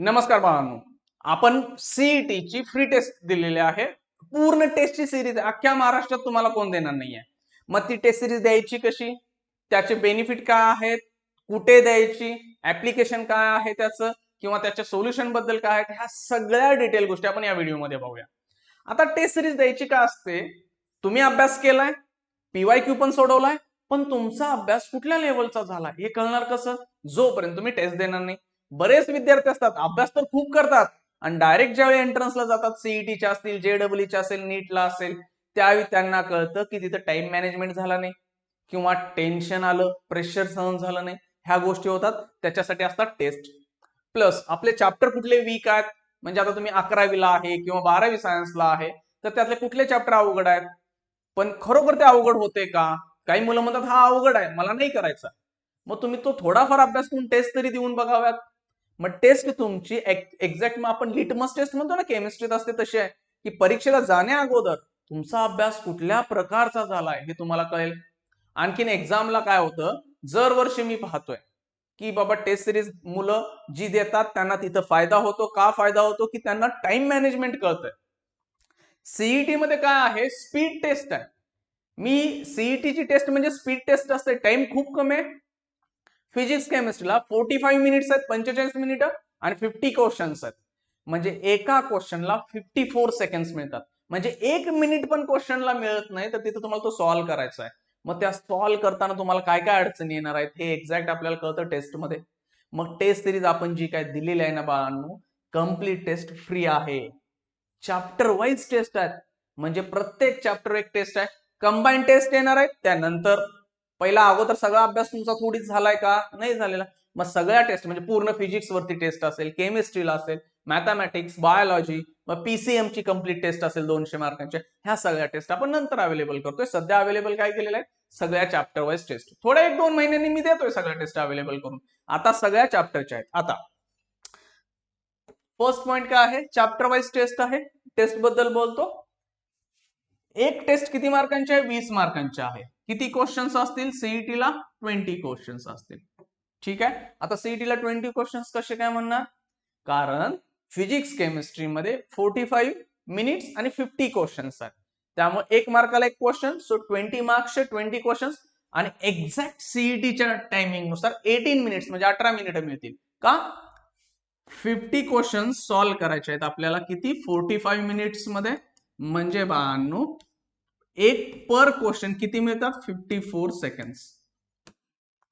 नमस्कार बाळांनो. आपण सीईटी ची फ्री टेस्ट दिलेली आहे. पूर्ण टेस्टची सिरीज अख्ख्या महाराष्ट्रात तुम्हाला कोण देणार नाहीये. मग ती टेस्ट सिरीज द्यायची कशी? त्याचे बेनिफिट काय आहेत? कुठे द्यायची? ऍप्लिकेशन काय आहे त्याचं? किंवा त्याच्या सोल्युशनबद्दल काय आहे ह्या सगळ्या डिटेल गोष्टी आपण या व्हिडिओमध्ये पाहूया आता टेस्ट सिरीज द्यायची का असते? तुम्ही अभ्यास केलाय पीवाय क्यू पण सोडवलाय पण तुमचा अभ्यास कुठल्या लेवलचा झाला? हे कळणार कसं? जोपर्यंत तुम्ही टेस्ट देणार नाही. बरेच विद्यार्थी असतात अभ्यास तर खूप करतात. आणि डायरेक्ट ज्यावेळी एंट्रन्सला जातात सीईटीच्या असतील जेडब्ल्यूच्या असेल नीटला असेल त्यावेळी त्यांना कळतं की तिथं टाइम मॅनेजमेंट झाला नाही. किंवा टेन्शन आलं प्रेशर सहन झालं नाही. ह्या गोष्टी होतात. त्याच्यासाठी असतात टेस्ट प्लस आपले चॅप्टर कुठले वीक आहेत? म्हणजे आता तुम्ही अकरावीला आहे किंवा बारावी सायन्सला आहे तर त्यातले कुठले चॅप्टर अवघड आहेत? पण खरोखर ते अवघड होते का? काही मुलं म्हणतात हा अवघड आहे. मला नाही करायचा. मग तुम्ही तो थोडाफार अभ्यास करून टेस्ट तरी देऊन बघाव्यात. मग टेस्ट तुमची एक्झॅक्ट मग आपण लिटमस टेस्ट म्हणतो ना केमिस्ट्रीत असते तशी आहे. की परीक्षेला जाण्या अगोदर तुमचा अभ्यास कुठल्या प्रकारचा झालाय हे तुम्हाला कळेल. आणखीन एक्झामला काय होतं? जर वर्षी मी पाहतोय की बाबा टेस्ट सिरीज मुलं जी देतात त्यांना तिथं फायदा होतो का फायदा होतो? की त्यांना टाइम मॅनेजमेंट कळतंय. सीईटी मध्ये काय आहे? स्पीड टेस्ट आहे. मी सीईटीची टेस्ट म्हणजे स्पीड टेस्ट असते. टाइम खूप कमी आहे. फिजिक्स केमिस्ट्रीला फोर्टी फाईव्ह मिनिट्स आहेत पंचेचाळीस मिनिटं आणि फिफ्टी क्वेश्चन्स आहेत. म्हणजे एका क्वेश्चनला फिफ्टी फोर सेकंड्स मिळतात. म्हणजे एक मिनिट पण क्वेश्चनला मिळत नाही तर तिथे तुम्हाला तो सॉल्व्ह करायचा आहे. मग त्या सॉल्व्ह करताना तुम्हाला काय काय अडचणी येणार आहेत हे एक्झॅक्ट आपल्याला कळतं टेस्टमध्ये मग टेस्ट सिरीज आपण जी काय दिलेली आहे ना बाळांनो कंप्लीट टेस्ट फ्री आहे. चॅप्टर वाईज टेस्ट आहेत. म्हणजे प्रत्येक चॅप्टर एक टेस्ट आहे. कंबाईन टेस्ट येणार आहेत त्यानंतर पहिला अगोदर सगळा अभ्यास तुमचा थोडीच झालाय का? नाही झालेला. मग सगळ्या टेस्ट म्हणजे पूर्ण फिजिक्स वरती टेस्ट असेल केमिस्ट्रीला असेल मॅथमॅटिक्स बायोलॉजी मग पीसीएम ची कंप्लीट टेस्ट असेल दोनशे मार्कांच्या ह्या सगळ्या टेस्ट आपण नंतर अवेलेबल करतोय. सध्या अवेलेबल काय केलेलं आहे? सगळ्या चॅप्टर वाईज टेस्ट थोड्या एक दोन महिन्यांनी मी देतोय सगळ्या टेस्ट अवेलेबल करून. आता सगळ्या चॅप्टरच्या आहेत. आता फर्स्ट पॉइंट काय आहे? चॅप्टर वाईज टेस्ट आहे. टेस्टबद्दल बोलतो. एक टेस्ट किती मार्कांची आहे? वीस मार्कांची आहे. किती क्वेश्चन्स असतील? सीईटीला ट्वेंटी क्वेश्चन्स असतील. ठीक आहे? आता सीईटीला ट्वेंटी क्वेश्चन्स कसे काय म्हणणार? कारण फिजिक्स केमिस्ट्रीमध्ये फोर्टी फाईव्ह मिनिट्स आणि फिफ्टी क्वेश्चन्स आहेत. त्यामुळे एक मार्काला एक क्वेश्चन सो ट्वेंटी मार्क्सचे ट्वेंटी क्वेश्चन्स आणि एक्झॅक्ट सीईटीच्या टायमिंगनुसार एटीन मिनिट्स म्हणजे अठरा मिनिटं मिळतील. का? फिफ्टी क्वेश्चन सॉल्व्ह करायचे आहेत आपल्याला किती? फोर्टी फाईव्ह मिनिट्समध्ये. म्हणजे बहाण्णव एक पर क्वेश्चन किती मिळतात? फिफ्टी फोर सेकंड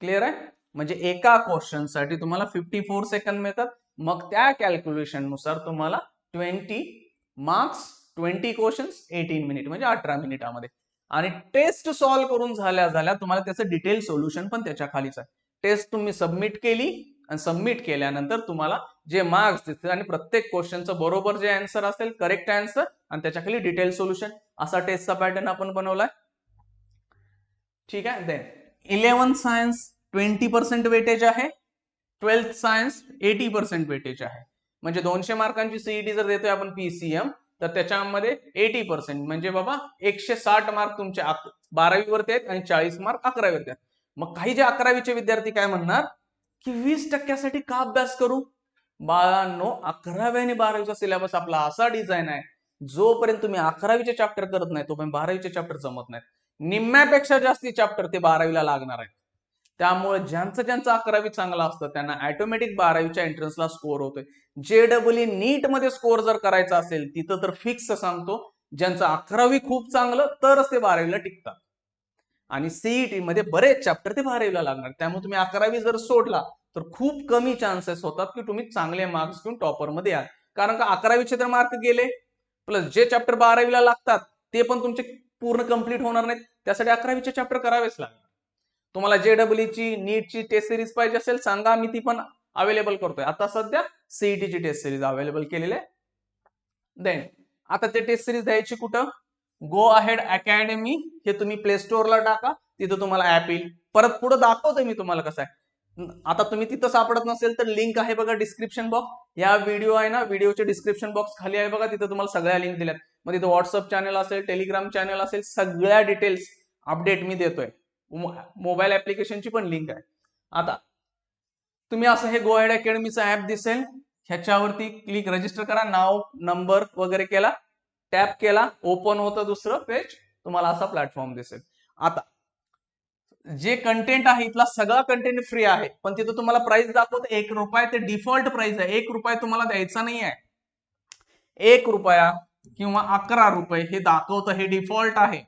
क्लिअर आहे? म्हणजे एका क्वेश्चनसाठी तुम्हाला फिफ्टी फोर सेकंड मिळतात. मग त्या कॅल्क्युलेशननुसार तुम्हाला twenty marks twenty questions eighteen minute म्हणजे अठरा मिनिटामध्ये. आणि टेस्ट सॉल्व्ह करून झाल्या झाल्या तुम्हाला त्याचं डिटेल सोल्युशन पण त्याच्या खालीच आहे. टेस्ट तुम्ही सबमिट केली आणि सबमिट केल्यानंतर तुम्हाला जे मार्क्स दिसतील आणि प्रत्येक क्वेश्चनचं बरोबर जे आन्सर असेल करेक्ट आन्सर आणि त्याच्याखाली डिटेल सोल्युशन असा टेस्टचा पॅटर्न आपण बनवलाय. ठीक आहे? Then eleven science twenty percent weightage आहे. Twelfth science eighty percent weightage आहे. म्हणजे दोनशे मार्कांची सीईटी जर देतोय आपण पीसीएम तर त्याच्यामध्ये एटी पर्सेंट म्हणजे बाबा एकशे साठ मार्क तुमचे बारावीवरती आहेत आणि चाळीस मार्क अकरावीवरती आहेत. मग काही जे अकरावीचे विद्यार्थी काय म्हणणार? की वीस टक्क्यासाठी का अभ्यास करू? बाळांनो अकरावी आणि बारावीचा सिलेबस आपला असा डिझाईन आहे जोपर्यंत तुम्ही अकरावीचे चॅप्टर करत नाही तोपर्यंत बारावीचे चॅप्टर जमत नाहीत निम्म्यापेक्षा जास्ती चॅप्टर ते बारावीला लागणार आहेत. त्यामुळे ज्यांचं ज्यांचं अकरावी चांगला असतं त्यांना ऑटोमॅटिक बारावीच्या एंट्रन्सला स्कोअर होतोय. जे डबल नीटमध्ये स्कोअर जर करायचा असेल तिथं तर फिक्स सांगतो ज्यांचं अकरावी खूप चांगलं तरच ते बारावीला टिकतात. आणि सीईटी मध्ये बरेच चॅप्टर ते बारावीला लागणार. त्यामुळे तुम्ही अकरावी जर सोडला तर खूप कमी चान्सेस होतात की तुम्ही चांगले मार्क्स घेऊन टॉपरमध्ये याल. कारण का अकरावीचे तर मार्क गेले प्लस जे चॅप्टर बारावीला लागतात ते पण तुमचे पूर्ण कंप्लीट होणार नाहीत. त्यासाठी अकरावीचे चॅप्टर करावेच लागणार. तुम्हाला जे ची नीटची टेस्ट सिरीज पाहिजे असेल सांगा मी ती पण अवेलेबल करतोय. आता सध्या सीईटीची टेस्ट सिरीज अवेलेबल केलेली आहे. देन आता ते टेस्ट सिरीज द्यायची कुठं? गो अहेड अकॅडमी हे तुम्ही प्ले स्टोअरला टाका तिथं तुम्हाला ऍप येईल. परत पुढे दाखवतोय मी तुम्हाला कसं आहे. आता तुम्ही तिथं सापडत नसेल तर लिंक आहे बघा डिस्क्रिप्शन बॉक्स या व्हिडिओ आहे ना व्हिडिओचे डिस्क्रिप्शन बॉक्स खाली आहे बघा तिथं तुम्हाला सगळ्या लिंक दिल्यात. मग तिथं व्हॉट्सअप चॅनल असेल टेलिग्राम चॅनल असेल सगळ्या डिटेल्स अपडेट मी देतोय. मोबाईल ऍप्लिकेशनची पण लिंक आहे. आता तुम्ही असं हे गोहेड अकॅडमीचं ऍप दिसेल ह्याच्यावरती क्लिक रजिस्टर करा नाव नंबर वगैरे केला. टॅप केला ओपन होतं दुसरं पेज तुम्हाला असा प्लॅटफॉर्म दिसेल. आता जे कंटेंट आहे इथला सगळा कंटेंट फ्री आहे पण तिथं तुम्हाला प्राइस दाखवत एक रुपया ते डिफॉल्ट प्राइस आहे. एक रुपया तुम्हाला द्यायचा नाही आहे एक रुपया किंवा अकरा रुपये हे दाखवतं हे डिफॉल्ट आहे.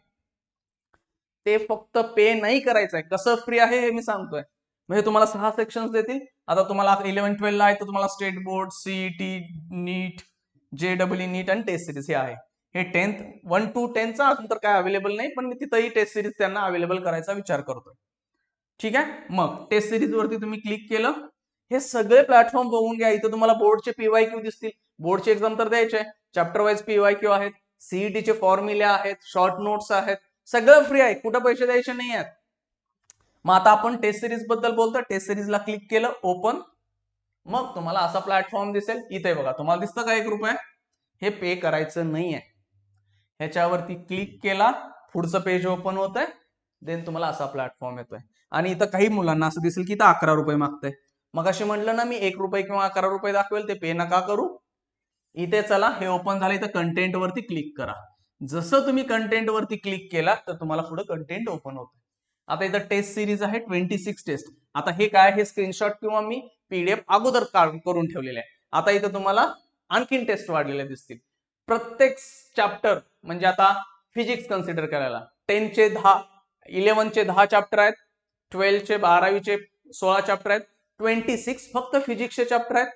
ते फक्त पे नाही करायचं आहे कसं फ्री आहे हे मी सांगतोय. म्हणजे तुम्हाला सहा सेक्शन्स देतील. आता तुम्हाला इलेव्हन ट्वेल्व आहे तर तुम्हाला स्टेट बोर्ड सीईटी नीट जे डब्ल्यू नीट आणि टेस्ट सिरीज हे आहे. हे टेन्थ वन टू टेनचा अजून तर काय अवेलेबल नाही पण मी तिथंही टेस्ट सिरीज त्यांना अवेलेबल करायचा विचार करतोय. ठीक आहे? मग टेस्ट सिरीज वरती तुम्ही क्लिक केलं. हे सगळे प्लॅटफॉर्म बघून घ्या. इथं तुम्हाला बोर्डचे पीवाय क्यू दिसतील. बोर्डचे एक्झाम तर द्यायचे चॅप्टर वाईज पीवाय क्यू आहेत. सीईटीचे फॉर्म्युले आहेत. शॉर्ट नोट्स आहेत. सगळं फ्री आहे. कुठं पैसे द्यायचे नाही आहेत. मग आता आपण टेस्ट सिरीजबद्दल बोलतो टेस्ट सिरीजला क्लिक केलं. ओपन मग तुम्हाला असा प्लॅटफॉर्म दिसेल. इथे बघा. तुम्हाला दिसतं का एक रुपये? हे पे करायचं नाही आहे ह्याच्यावरती क्लिक केला पुढचं पेज ओपन होत आहे देन तुम्हाला असा प्लॅटफॉर्म येतोय. आणि इथं काही मुलांना असं दिसेल की इथं अकरा रुपये मागतंय. मग असे म्हटलं ना मी एक रुपये किंवा अकरा रुपये दाखवेल ते पे नका करू. इथे चला हे ओपन झालं इथं कंटेंट वरती क्लिक करा. जसं तुम्ही कंटेंट वरती क्लिक केला तर तुम्हाला पुढे कंटेंट ओपन होतं आता इथं टेस्ट सिरीज आहे ट्वेंटी सिक्स टेस्ट आता हे काय हे स्क्रीनशॉट किंवा मी पीडीएफ अगोदर करून ठेवलेले आहे. आता इथं तुम्हाला आणखीन टेस्ट वाढलेले दिसतील. प्रत्येक चॅप्टर म्हणजे आता फिजिक्स कन्सिडर करायला. टेनचे दहा इलेव्हनचे दहा चॅप्टर आहेत ट्वेल्थचे बारावीचे सोळा चॅप्टर आहेत ट्वेंटी सिक्स फक्त फिजिक्सचे चॅप्टर आहेत.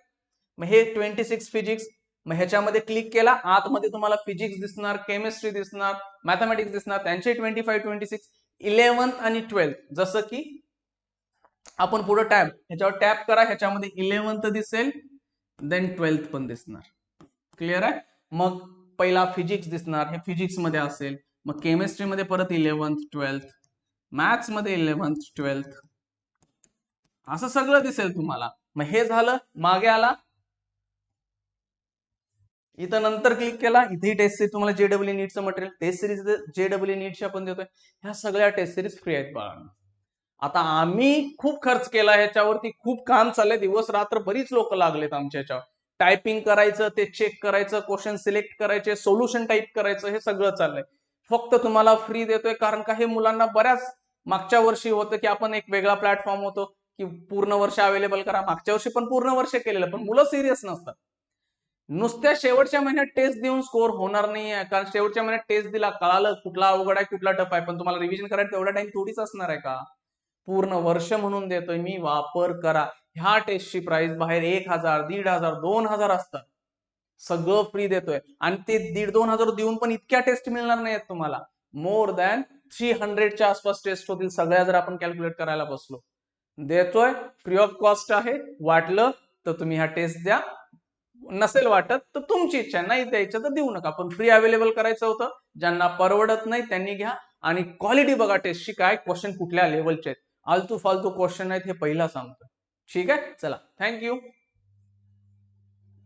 मग हे ट्वेंटी सिक्स फिजिक्स मग ह्याच्यामध्ये क्लिक केला आतमध्ये तुम्हाला फिजिक्स दिसणार केमिस्ट्री दिसणार मॅथमॅटिक्स दिसणार त्यांचे twenty five twenty six eleventh आणि ट्वेल्थ जसं की आपण पुढे टॅब ह्याच्यावर टॅप करा ह्याच्यामध्ये इलेव्हन्थ दिसेल देन ट्वेल्थ पण दिसणार. क्लिअर आहे? मग पहिला फिजिक्स दिसणार हे फिजिक्समध्ये असेल. मग केमिस्ट्रीमध्ये परत इलेव्हन्थ ट्वेल्थ मॅथ्समध्ये इलेव्हन्थ ट्वेल्थ असं सगळं दिसेल तुम्हाला. मग हे झालं मागे आला. इथं नंतर क्लिक केला. इथेही टेस्ट सिरीज तुम्हाला जे W नीटचं material test series J W नीटची आपण देतोय. ह्या सगळ्या टेस्ट सिरीज फ्री आहेत बाळांना आता आम्ही खूप खर्च केला ह्याच्यावरती. खूप काम चाललंय. दिवस रात्र बरीच लोक लागलेत आमच्या ह्याच्यावर टायपिंग करायचं ते चेक करायचं क्वेश्चन सिलेक्ट करायचे सोल्युशन टाईप करायचं हे सगळं चाललंय. फक्त तुम्हाला फ्री देतोय कारण का हे मुलांना बऱ्याच मागच्या वर्षी होतं की आपण एक वेगळा प्लॅटफॉर्म होतो की पूर्ण वर्ष अवेलेबल करा. मागच्या वर्षी पण पूर्ण वर्ष केलेलं पण मुलं सिरियस नसतात. नुसत्या शेवटच्या महिन्यात टेस्ट देऊन स्कोर होणार नाही आहे कारण शेवटच्या महिन्यात टेस्ट दिला कळालं कुठला अवघड आहे कुठला टफ आहे पण तुम्हाला रिव्हिजन करायला तेवढा टाइम थोडीच असणार आहे का? पूर्ण वर्ष म्हणून देतोय मी वापर करा. ह्या टेस्टची प्राइस बाहेर एक हजार दीड हजार दोन हजार असतात. सगळं फ्री देतोय. आणि ते दीड दोन हजार देऊन पण इतक्या टेस्ट मिळणार नाहीत तुम्हाला. मोर दॅन थ्री हंड्रेडच्या आसपास टेस्ट होतील सगळ्या जर आपण कॅल्क्युलेट करायला बसलो. देतोय फ्री ऑफ कॉस्ट आहे वाटलं तर तुम्ही ह्या टेस्ट द्या. नसेल वाटत तर तुमची इच्छा नाही द्यायचं तर देऊ नका. पण फ्री अवेलेबल करायचं होतं. ज्यांना परवडत नाही त्यांनी घ्या. आणि क्वालिटी बघा टेस्टची काय? क्वेश्चन कुठल्या लेवलचे आहेत? आलतू फालतू क्वेश्चन आहेत हे पहिला सांगतो ठीक आहे? चला. थँक्यू